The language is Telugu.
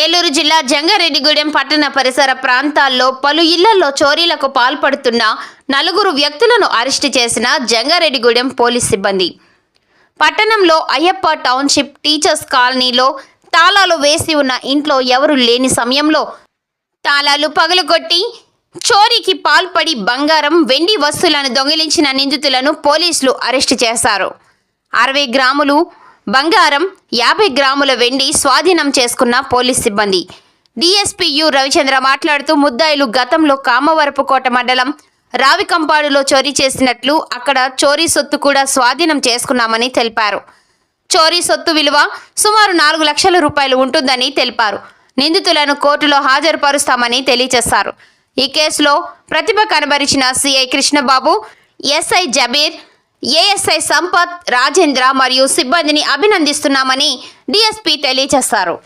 ఏలూరు జిల్లా జంగారెడ్డిగూడెం పట్టణ పరిసర ప్రాంతాల్లో పలు ఇళ్ళలో చోరీలకు పాల్పడుతున్న నలుగురు వ్యక్తులను అరెస్టు చేసిన జంగారెడ్డిగూడెం పోలీస్ సిబ్బంది. పట్టణంలో అయ్యప్ప టౌన్షిప్ టీచర్స్ కాలనీలో తాళాలు వేసి ఉన్న ఇంట్లో ఎవరు లేని సమయంలో తాళాలు పగులుకొట్టి చోరీకి పాల్పడి బంగారం వెండి వస్తువులను దొంగిలించిన నిందితులను పోలీసులు అరెస్టు చేశారు. అరవై గ్రాములు బంగారం యాభై గ్రాముల వెండి స్వాధీనం చేసుకున్న పోలీస్ సిబ్బంది. డిఎస్పీయు రవిచంద్ర మాట్లాడుతూ ముద్దాయిలు గతంలో కామవరపుకోట మండలం రావికంపాడులో చోరీ చేసినట్లు అక్కడ చోరీ సొత్తు కూడా స్వాధీనం చేసుకున్నామని తెలిపారు. చోరీ సొత్తు విలువ సుమారు నాలుగు లక్షల రూపాయలు ఉంటుందని తెలిపారు. నిందితులను కోర్టులో హాజరుపరుస్తామని తెలియజేశారు. ఈ కేసులో ప్రతిభ కనబరిచిన CI Krishnababu SI Jabir ASI Sampath Rajendra మరియు సిబ్బందిని అభినందిస్తున్నామని డిఎస్పీ తెలియజేశారు.